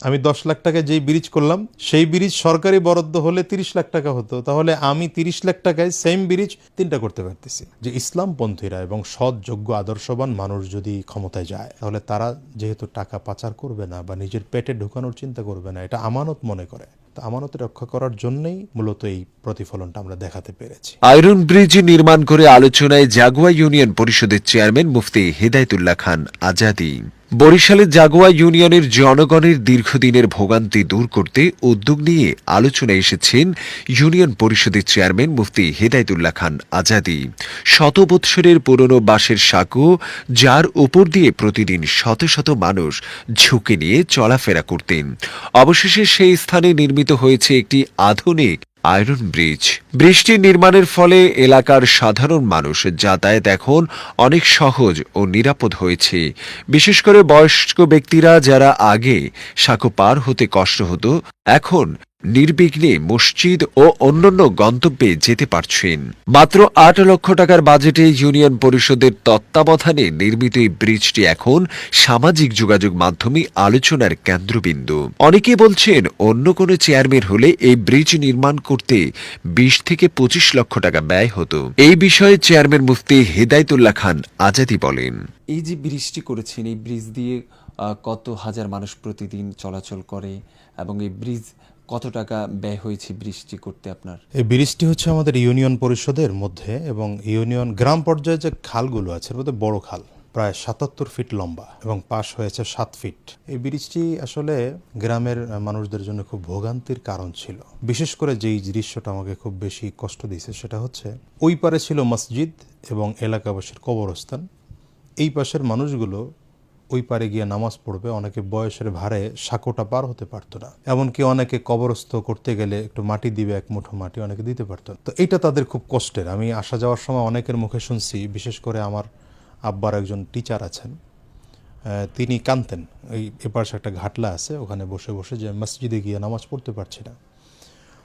আমি দশ লাখ টাকায় যেই ব্রিজ করলাম, সেই ব্রিজ সরকারি বরাদ্দ হলে তিরিশ লাখ টাকা হতো। তাহলে আমি তিরিশ লাখ টাকায় সেম ব্রিজ তিনটা করতে পারতেছি। যে ইসলামপন্থীরা এবং সৎ, যোগ্য, আদর্শবান মানুষ যদি ক্ষমতায় যায়, তাহলে তারা যেহেতু টাকা পাচার করবে না বা নিজের পেটে ঢুকানোর চিন্তা করবে না, এটা আমানত মনে করে। আমানত রক্ষা করার জন্যই মূলত এই প্রতিফলনটা আমরা দেখাতে পেরেছি। আয়রন ব্রিজ নির্মাণ করে আলোচনায় জাগুয়া ইউনিয়ন পরিষদের চেয়ারম্যান মুফতি হেদায়তুল্লাহ খান আজাদি। বরিশালের জাগুয়া ইউনিয়নের জনগণের দীর্ঘদিনের ভোগান্তি দূর করতে উদ্যোগ নিয়ে আলোচনায় এসেছেন ইউনিয়ন পরিষদের চেয়ারম্যান মুফতি হেদায়তুল্লাহ খান আজাদি। শত বৎসরের পুরনো বাঁশের সাঁকো, যার উপর দিয়ে প্রতিদিন শত শত মানুষ ঝুঁকে নিয়ে চলাফেরা করতেন। অবশেষে সেই স্থানে নির্মিত হয়েছে একটি আধুনিক আয়রন ব্রিজ বৃষ্টি নির্মাণের ফলে এলাকার সাধারণ মানুষ যাতায়াত এখন অনেক সহজ ও নিরাপদ হয়েছে। বিশেষ করে বয়স্ক ব্যক্তিরা যারা আগে সাঁকো পার হতে কষ্ট হতো, এখন নির্বিঘ্নে মসজিদ ও অন্যান্য গন্তব্যে যেতে পারছেন। মাত্র আট লক্ষ টাকার বাজেটে ইউনিয়ন পরিষদের তত্ত্বাবধানে নির্মিত এই ব্রিজটি এখন সামাজিক যোগাযোগ মাধ্যমে আলোচনার কেন্দ্রবিন্দু। অনেকে বলছেন অন্য কোনো চেয়ারম্যান হলে এই ব্রিজ নির্মাণ করতে বিশ থেকে পঁচিশ লক্ষ টাকা ব্যয় হতো। এই বিষয়ে চেয়ারম্যান মুফতি হেদায়তুল্লাহ খান আজাদি বলেন। এই যে ব্রিজটি করেছেন, এই ব্রিজ দিয়ে কত হাজার মানুষ প্রতিদিন চলাচল করে এবং এই ব্রিজ কত টাকা ব্যয় হয়েছে বৃষ্টি করতে আপনার? এই ব্রিজটি হচ্ছে আমাদের ইউনিয়ন পরিষদের মধ্যে এবং ইউনিয়ন গ্রাম পর্যায়ে যে খালগুলো আছে মধ্যে বড় খাল, প্রায় সাতাত্তর ফিট লম্বা এবং পাশ হয়েছে সাত ফিট। এই ব্রিজটি আসলে গ্রামের মানুষদের জন্য খুব ভোগান্তির কারণ ছিল। বিশেষ করে যেই দৃশ্যটা আমাকে খুব বেশি কষ্ট দিয়েছে সেটা হচ্ছে, ওই পারে ছিল মসজিদ এবং এলাকাবাসীর কবরস্থান। এই পাশের মানুষগুলো ওই পারে গিয়ে নামাজ পড়বে, অনেকে বয়সের ভারে সাঁকোটা পার হতে পারতো না। এমনকি অনেকে কবরস্থ করতে গেলে একটু মাটি দিবে, এক মুঠো মাটি অনেকে দিতে পারতো তো এটা তাদের খুব কষ্টের। আমি আসা যাওয়ার সময় অনেকের মুখে শুনছি, বিশেষ করে আমার আব্বার একজন টিচার আছেন তিনি কানতেন এই এপাশে একটা ঘাটলা আছে, ওখানে বসে বসে যে মসজিদে গিয়ে নামাজ পড়তে পারছি না।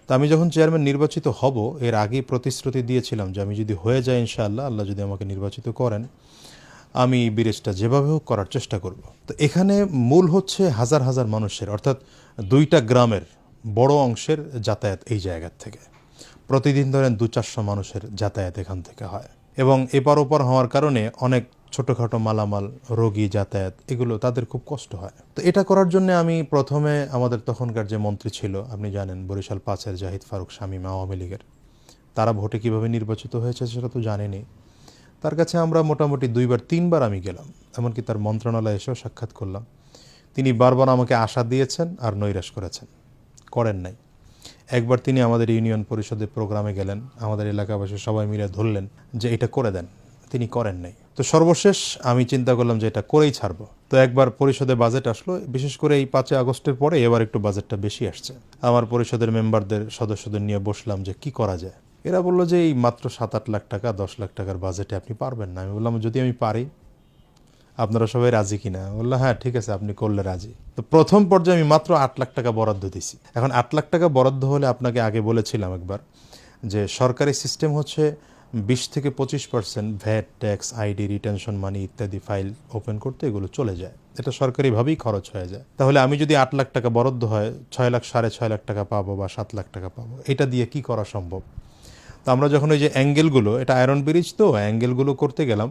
তো আমি যখন চেয়ারম্যান নির্বাচিত হব, এর আগেই প্রতিশ্রুতি দিয়েছিলাম যে আমি যদি হয়ে যাই ইনশাআল্লাহ, আল্লাহ যদি আমাকে নির্বাচিত করেন আমি ব্রিজটা যেভাবে হোক করার চেষ্টা করব। তো এখানে মূল হচ্ছে হাজার হাজার মানুষের, অর্থাৎ দুইটা গ্রামের বড় অংশের যাতায়াত এই জায়গার থেকে। প্রতিদিন ধরেন দু চারশো মানুষের যাতায়াত এখান থেকে হয়। এবং এপার ওপার হওয়ার কারণে অনেক ছোটোখাটো মালামাল, রোগী যাতায়াত, এগুলো তাদের খুব কষ্ট হয়। তো এটা করার জন্য আমি প্রথমে আমাদের তখনকার যে মন্ত্রী ছিল, আপনি জানেন বরিশাল পাঁচের জাহিদ ফারুক শামীম আওয়ামী লীগের, তারা ভোটে কীভাবে নির্বাচিত হয়েছে সেটা তো জানেনি তার কাছে আমরা মোটামুটি দুইবার, তিনবার আমি গেলাম। এমনকি তার মন্ত্রণালয়ে এসেও সাক্ষাৎ করলাম। তিনি বারবার আমাকে আশা দিয়েছেন আর নৈরাশ করেছেন। করেন নাই। একবার তিনি আমাদের ইউনিয়ন পরিষদের প্রোগ্রামে গেলেন। আমাদের এলাকাবাসী সবাই মিলে ধরলেন যে এটা করে দেন। তিনি করেন নাই। তো সর্বশেষ আমি চিন্তা করলাম যে এটা করেই ছাড়বো। তো একবার পরিষদে বাজেট আসলো। বিশেষ করে এই পাঁচই আগস্টের পরে এবার একটু বাজেটটা বেশি আসছে। আমার পরিষদের মেম্বারদের সদস্যদের নিয়ে বসলাম যে কি করা যায়। এরা বলল যে এই মাত্র সাত আট লাখ টাকা, দশ লাখ টাকার বাজেটে আপনি পারবেন না। আমি বললাম, যদি আমি পারি, আপনারা সবাই রাজি কিনা? বলল হ্যাঁ ঠিক আছে, আপনি করলে রাজি। তো প্রথম পর্যায়ে আমি মাত্র আট লাখ টাকা বরাদ্দ দিছি। এখন আট লাখ টাকা বরাদ্দ হলে আপনাকে আগে বলেছিলাম একবার যে সরকারি সিস্টেম হচ্ছে বিশ থেকে পঁচিশ percent VAT tax ID retention money ইত্যাদি ফাইল ওপেন করতে এগুলো চলে যায়। এটা সরকারিভাবেই খরচ হয়ে যায়। তাহলে আমি যদি আট লাখ টাকা বরাদ্দ হয়, ছয় লাখ, সাড়ে ছয় লাখ টাকা পাবো বা সাত লাখ টাকা পাবো, এটা দিয়ে কি করা সম্ভব? তো আমরা যখন ওই যে অ্যাঙ্গেলগুলো, এটা আয়রন ব্রিজ তো, অ্যাঙ্গেলগুলো করতে গেলাম,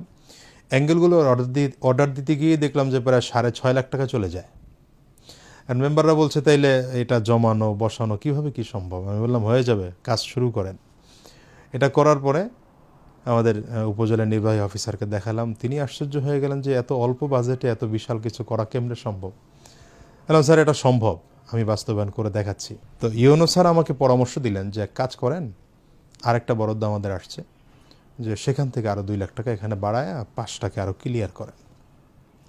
অ্যাঙ্গেলগুলো অর্ডার দিয়ে অর্ডার দিতে গিয়ে দেখলাম যে প্রায় সাড়ে ছয় লাখ টাকা চলে যায়। আর মেম্বাররা বলছে, তাইলে এটা জমানো, বসানো কীভাবে কি সম্ভব? আমি বললাম, হয়ে যাবে, কাজ শুরু করেন। এটা করার পরে আমাদের উপজেলা নির্বাহী অফিসারকে দেখালাম। তিনি আশ্চর্য হয়ে গেলেন যে এত অল্প বাজেটে এত বিশাল কিছু করা কেমনে সম্ভব? বললাম, স্যার, এটা সম্ভব, আমি বাস্তবায়ন করে দেখাচ্ছি। তো ইউনো স্যার আমাকে পরামর্শ দিলেন যে এক কাজ করেন আরেকটা বরাদ্দ আমাদের আসছে যে সেখান থেকে আরও দুই লাখ টাকা এখানে বাড়ায় পাঁচটাকে আরও ক্লিয়ার করেন।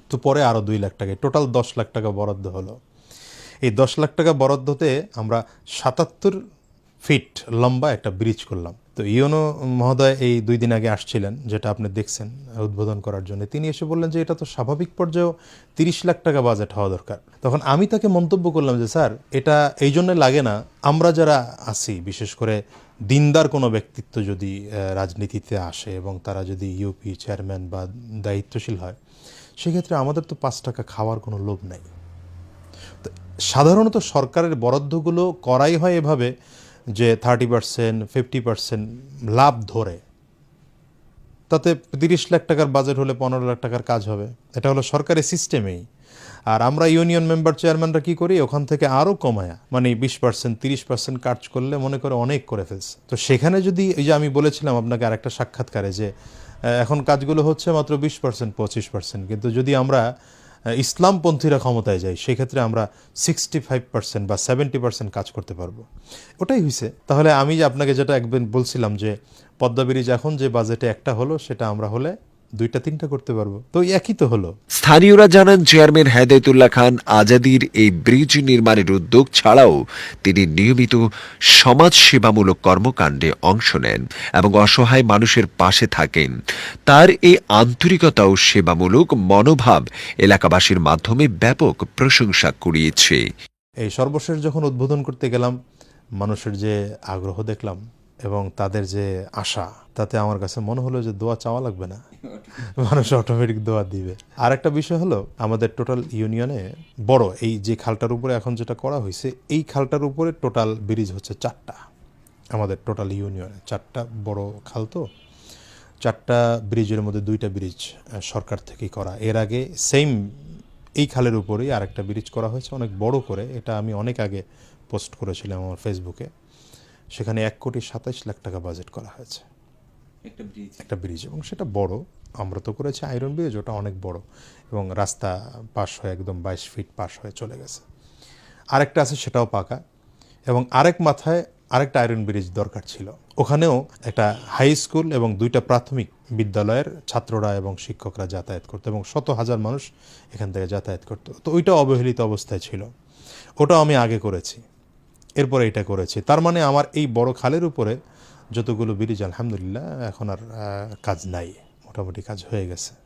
তো পরে আরও দুই লাখ টাকা টোটাল দশ লাখ টাকা বরাদ্দ হলো। এই দশ লাখ টাকা বরাদ্দতে আমরা সাতাত্তর ফিট, লম্বা একটা ব্রিজ করলাম। তো ইউনো মহোদয় এই দুই দিন আগে আসছিলেন, যেটা আপনি দেখছেন উদ্বোধন করার জন্য। তিনি এসে বললেন যে, এটা তো স্বাভাবিক পর্যায়েও তিরিশ লাখ টাকা বাজেট হওয়া দরকার। তখন আমি তাকে মন্তব্য করলাম যে, স্যার, এটা এই জন্য লাগে না, আমরা যারা আছি, বিশেষ করে দিনদার কোনো ব্যক্তিত্ব যদি রাজনীতিতে আসে এবং তারা যদি ইউপি চেয়ারম্যান বা দায়িত্বশীল হয়, সেক্ষেত্রে আমাদের তো পাঁচ টাকা খাওয়ার কোনো লোভ নাই। সাধারণত সরকারের বরাদ্দগুলো করাই হয় এভাবে যে থার্টি পার্সেন্ট ফিফটি পার্সেন্ট লাভ ধরে, তাতে তিরিশ লাখ টাকার বাজেট হলে পনেরো লাখ টাকার কাজ হবে। এটা হলো সরকারি সিস্টেমেই আর আমরা ইউনিয়ন মেম্বার চেয়ারম্যানরা কি করি? ওখান থেকে আরও কমায়া মানে বিশ পার্সেন্ট তিরিশ পার্সেন্ট কাজ করলে মনে করে অনেক করে ফেলছে। তো সেখানে যদি এই যে আমি বলেছিলাম আপনাকে আরেকটা সাক্ষাৎকারে যে এখন কাজগুলো হচ্ছে মাত্র বিশ পার্সেন্ট পঁচিশ পার্সেন্ট কিন্তু যদি আমরা ইসলামপন্থীরা ক্ষমতায় যায়, সেক্ষেত্রে আমরা সিক্সটি ফাইভ পার্সেন্ট বা সেভেন্টি পার্সেন্ট কাজ করতে পারব। ওটাই হয়েছে তাহলে আমি আপনাকে যেটা একদিন বলছিলাম যে পদ্মাবিরিজ এখন যে বাজেটে একটা হলো, সেটা আমরা হলে দুইটা তিনটা করতে পারব। তো একই তো হলো। স্থানীয়রা জানান চেয়ারম্যান হেদায়তুল্লাহ খান আজাদির এই ব্রিজ নির্মাণের উদ্যোগ ছাড়াও তিনি নিয়মিত সমাজ সেবামূলক কর্মকাণ্ডে অংশ নেন এবং অসহায় মানুষের পাশে থাকেন। তার এই আন্তরিকতা ও সেবামূলক মনোভাব এলাকাবাসীর মাধ্যমে ব্যাপক প্রশংসা কুড়িয়েছে। এই সর্বশেষ যখন উদ্বোধন করতে গেলাম মানুষের যে আগ্রহ দেখলাম এবং তাদের যে আশা, তাতে আমার কাছে মনে হলো যে দোয়া চাওয়া লাগবে না। মানুষ অটোমেটিক দোয়া দিবে। আর একটা বিষয় হলো, আমাদের টোটাল ইউনিয়নে বড়, এই যে খালটার উপরে এখন যেটা করা হয়েছে, এই খালটার উপরে টোটাল ব্রিজ হচ্ছে চারটা। আমাদের টোটাল ইউনিয়নে চারটা বড় খাল তো, চারটা ব্রিজের মধ্যে দুইটা ব্রিজ সরকার থেকেই করা। এর আগে সেম এই খালের উপরেই আরেকটা ব্রিজ করা হয়েছে, অনেক বড় করে। এটা আমি অনেক আগে পোস্ট করেছিলাম আমার ফেসবুকে সেখানে এক কোটি সাতাইশ লাখ টাকা বাজেট করা হয়েছে। একটা ব্রিজ একটা ব্রিজ এবং সেটা বড়। আমরা তো করেছি আয়রন ব্রিজ ওটা অনেক বড় এবং রাস্তা পাশ হয়ে একদম বাইশ ফিট পাশ হয়ে চলে গেছে। আরেকটা আছে সেটাও পাকা এবং আরেক মাথায় আরেকটা আয়রন ব্রিজ দরকার ছিল। ওখানেও একটা হাই স্কুল এবং দুইটা প্রাথমিক বিদ্যালয়ের ছাত্ররা এবং শিক্ষকরা যাতায়াত করতো এবং শত হাজার মানুষ এখান থেকে যাতায়াত করতো। তো ওইটা অবহেলিত অবস্থায় ছিল। ওটাও আমি আগে করেছি। এরপরে এটা করেছি। তার মানে আমার এই বড় খালের উপরে যতগুলো ব্রিজ, আলহামদুলিল্লাহ, এখন আর কাজ নাই। মোটামুটি কাজ হয়ে গেছে।